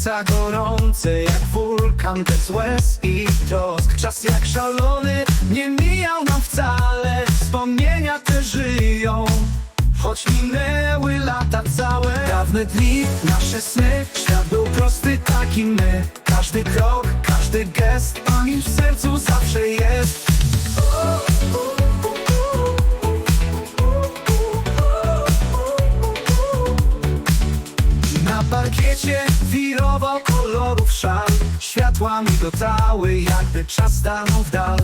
serca gorące jak wulkan bez łez i trosk. Czas jak szalony nie mijał nam wcale. Wspomnienia te żyją Choć minęły lata całe. Dawne dni, nasze sny Świat był prosty taki my. Każdy krok, każdy gest Pamięć w sercu zawsze jest parkiecie wirował kolorów szal. Światła migotały, jakby czas stanął w dal.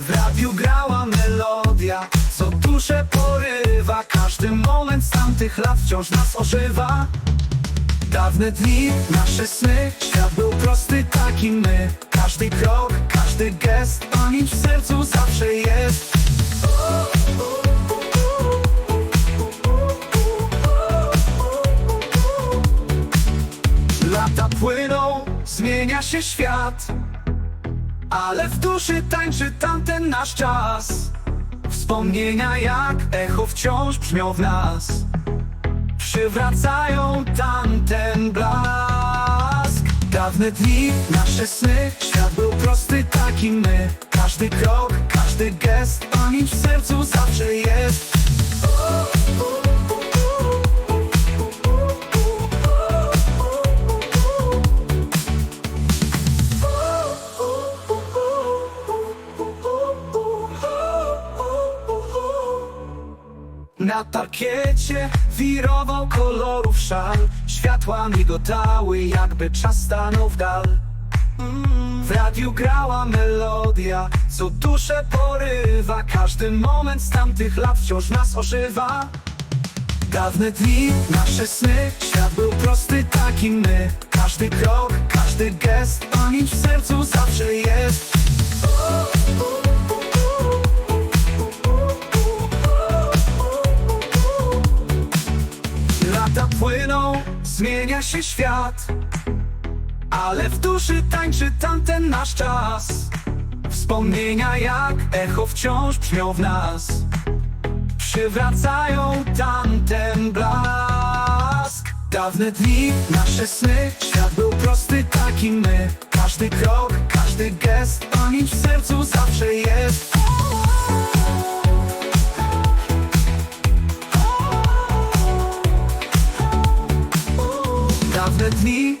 W radiu grała melodia, co duszę porywa. Każdy moment z tamtych lat wciąż nas ożywa. Dawne dni, nasze sny Świat był prosty, taki my. Każdy krok, każdy gest Pamięć w sercu zawsze jest zmienia się świat. Ale w duszy tańczy tamten nasz czas. Wspomnienia jak echo wciąż brzmią w nas. Przywracają tamten blask. Dawne dni, nasze sny. Świat był prosty, taki my. Każdy krok, każdy gest Pamięć w sercu zawsze jest Na parkiecie wirował kolorów szal. Światła migotały, jakby czas stanął w dal. W radiu grała melodia, co duszę porywa. Każdy moment z tamtych lat wciąż nas ożywa. Dawne dni, nasze sny Świat był prosty, taki my. Każdy krok, każdy gest Pamięć w sercu zawsze jest zmienia się świat Ale w duszy tańczy tamten nasz czas. Wspomnienia jak echo wciąż brzmią w nas. Przywracają tamten blask. Dawne dni, nasze sny. Świat był prosty, taki my. Każdy krok, każdy gest Pamięć w sercu zawsze jest Dawne dni,